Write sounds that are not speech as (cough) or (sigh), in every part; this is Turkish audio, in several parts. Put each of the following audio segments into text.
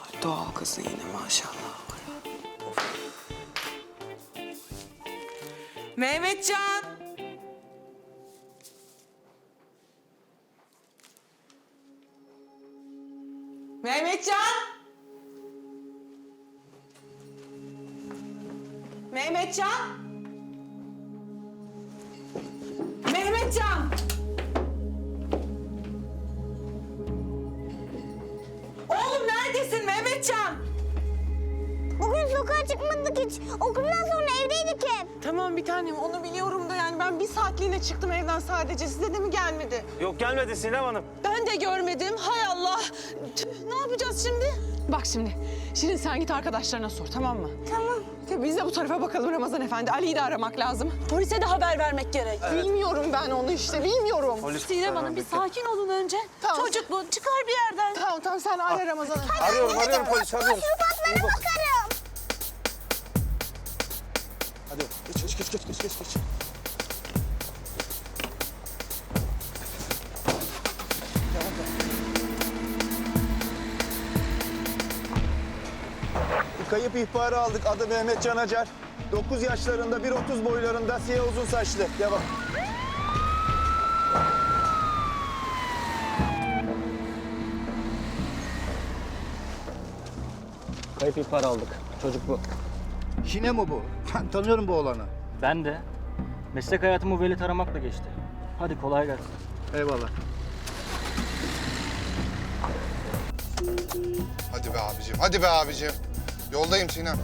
Ay, Doğal kızı yine maşallah. Mehmetcan. Mehmetcan. Mehmetcan. Sokağa çıkmadık hiç. Okuldan sonra evdeydik hep. Tamam bir tanem onu biliyorum da yani ben bir saatliğine çıktım evden sadece. Size de mi gelmedi? Yok gelmedi Sinem Hanım. Ben de görmedim. Hay Allah. Tüh, ne yapacağız şimdi? Bak şimdi. Şirin sen git arkadaşlarına sor tamam mı? Tamam. Ya biz de bu tarafa bakalım Ramazan Efendi. Ali'yi de aramak lazım. Polise de haber vermek gerek. Bilmiyorum ben onu işte bilmiyorum. Polis Sinem Hanım bir sakin olun önce. Tamam. Çocuk bu çıkar bir yerden. Tamam tamam sen ara Ramazan'ı. Arıyorum arıyorum polis arıyorum. Ben bakarım. Hadi geç geç geç geç geç geç. geç. Kayıp ihbarı aldık. Adı Mehmet Can Acar. 9 yaşlarında, 1.30 boylarında, siyah uzun saçlı. Devam. Kayıp ihbar aldık. Çocuk bu. Şine mi bu? Ben tanıyorum bu oğlanı. Ben de. Meslek hayatımı veli taramakla geçti. Hadi kolay gelsin. Eyvallah. Hadi be abicim, hadi be abicim. Yoldayım Sinem.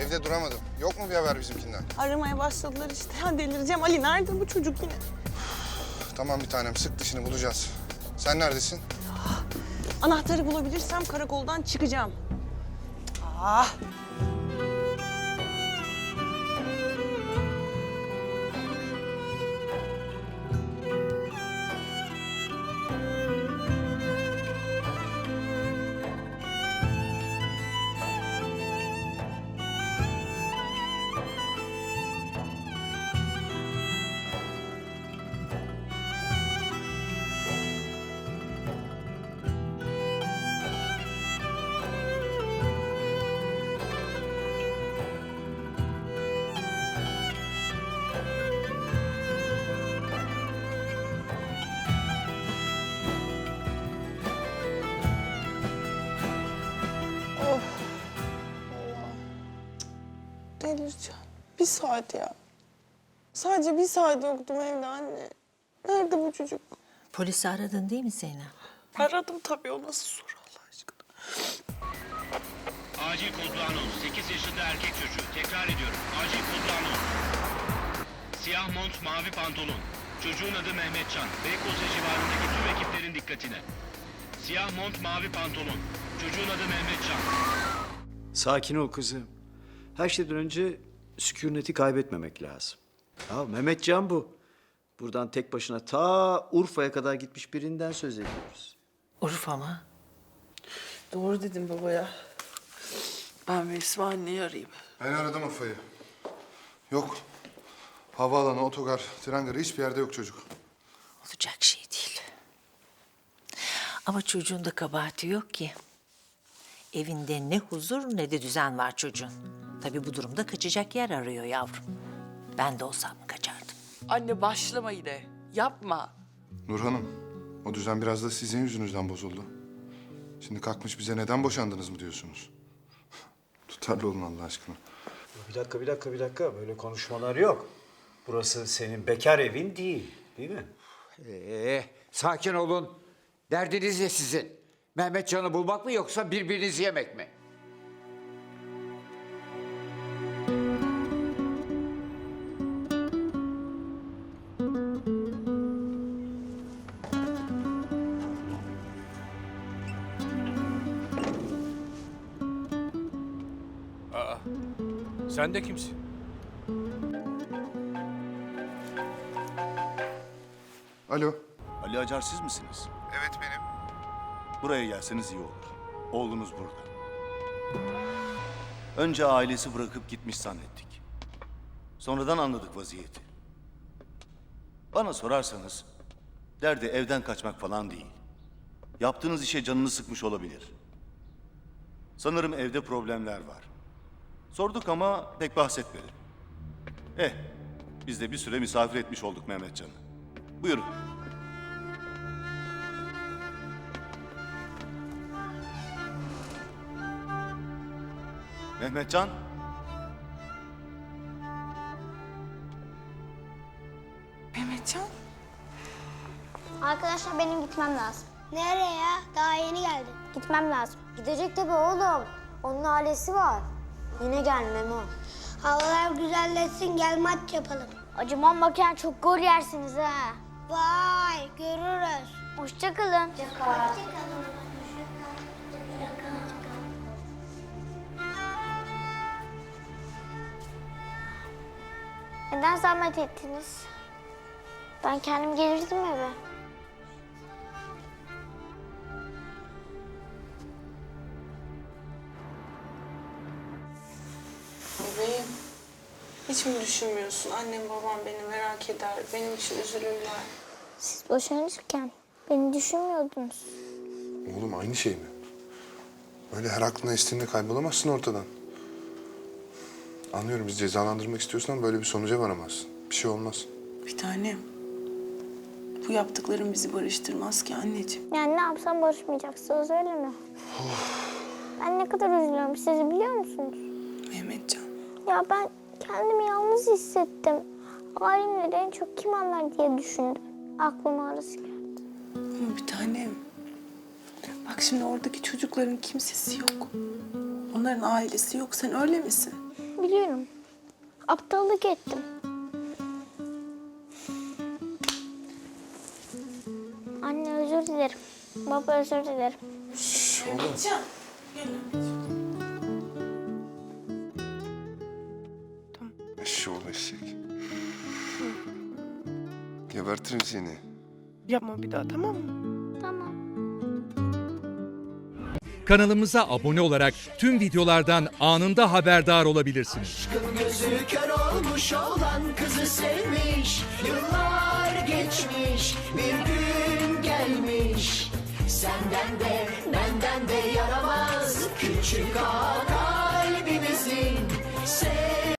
Evde duramadım. Yok mu bir haber bizimkinden? Aramaya başladılar işte. Ya delireceğim. Ali nerede bu çocuk yine? Tamam bir tanem, sık dişini bulacağız. Sen neredesin? Anahtarı bulabilirsem karakoldan çıkacağım. Ah. Delireceğim. Bir saat ya. Sadece bir saat yoktum evde anne. Nerede bu çocuk? Polisi aradın değil mi Zeynep? Aradım tabii o nasıl soru Allah aşkına. Acil kodlu anons. 8 yaşında erkek çocuğu. Tekrar ediyorum. Acil kodlu anons. Siyah mont, mavi pantolon. Çocuğun adı Mehmetcan. Beykoz'a civarındaki tüm ekiplerin dikkatine. Siyah mont, mavi pantolon. Çocuğun adı Mehmetcan. Sakin ol kızım. Her şeyden önce sükuneti kaybetmemek lazım. Ya Mehmetcan bu. Buradan tek başına ta Urfa'ya kadar gitmiş birinden söz ediyoruz. Urfa mı? Doğru dedim babaya. Ben Mesma anneyi arayayım. Ben aradım Ufa'yı. Yok. Havaalanı, otogar, tren garı hiçbir yerde yok çocuk. Olacak şey değil. Ama çocuğun da kabahati yok ki. Evinde ne huzur ne de düzen var çocuğun. Tabii bu durumda kaçacak yer arıyor yavrum. Ben de olsam kaçardım. Anne başlama yine. Yapma. Nur Hanım, o düzen biraz da sizin yüzünüzden bozuldu. Şimdi kalkmış bize neden boşandınız mı diyorsunuz? (laughs) Tutarlı olun Allah aşkına. Bir dakika, bir dakika, bir dakika. Böyle konuşmalar yok. Burası senin bekar evin değil, değil mi? Ee, sakin olun. Derdiniz ne sizin? Mehmetcan'ı bulmak mı yoksa birbirinizi yemek mi? Sen de kimsin? Alo. Ali Acar siz misiniz? Evet benim. Buraya gelseniz iyi olur. Oğlunuz burada. Önce ailesi bırakıp gitmiş zannettik. Sonradan anladık vaziyeti. Bana sorarsanız derdi evden kaçmak falan değil. Yaptığınız işe canını sıkmış olabilir. Sanırım evde problemler var. Sorduk ama pek bahsetmedi. Eh, biz de bir süre misafir etmiş olduk Mehmetcan'ı. Buyurun. Mehmetcan, Mehmetcan. Arkadaşlar benim gitmem lazım. Nereye ya? Daha yeni geldim. Gitmem lazım. Gidecek tabii oğlum. Onun ailesi var. Yine gel Memo. Havalar güzelleşsin gel maç yapalım. Acımam bakın çok gol yersiniz ha. Vay görürüz. Hoşçakalın. Hoşçakalın. Neden zahmet ettiniz? Ben kendim gelirdim eve. Hiç mi düşünmüyorsun? Annem babam beni merak eder. Benim için üzülürler. Siz boşanırken beni düşünmüyordunuz. Oğlum aynı şey mi? Öyle her aklına estiğinde kaybolamazsın ortadan. Anlıyorum bizi cezalandırmak istiyorsan ama böyle bir sonuca varamazsın. Bir şey olmaz. Bir tanem. Bu yaptıkların bizi barıştırmaz ki anneciğim. Yani ne yapsam barışmayacaksınız öyle mi? ben ne kadar üzülüyorum sizi biliyor musunuz? Mehmetcan. Ya ben kendimi yalnız hissettim. Ailemleri en çok kim anlar diye düşündüm. Aklıma orası geldi. Ama bir tanem. Bak şimdi oradaki çocukların kimsesi yok. Onların ailesi yok. Sen öyle misin? Biliyorum. Aptallık ettim. Anne özür dilerim. Baba özür dilerim. Mehmetcan. Gel Eşşoğlu eşek. Gebertirim seni. Yapma bir daha tamam mı? Tamam. Kanalımıza abone olarak tüm videolardan anında haberdar olabilirsiniz. Gözü kör olmuş olan kızı sevmiş. Yıllar geçmiş, bir gün gelmiş. Senden de, benden de yaramaz. Küçük ağa kalbimizin.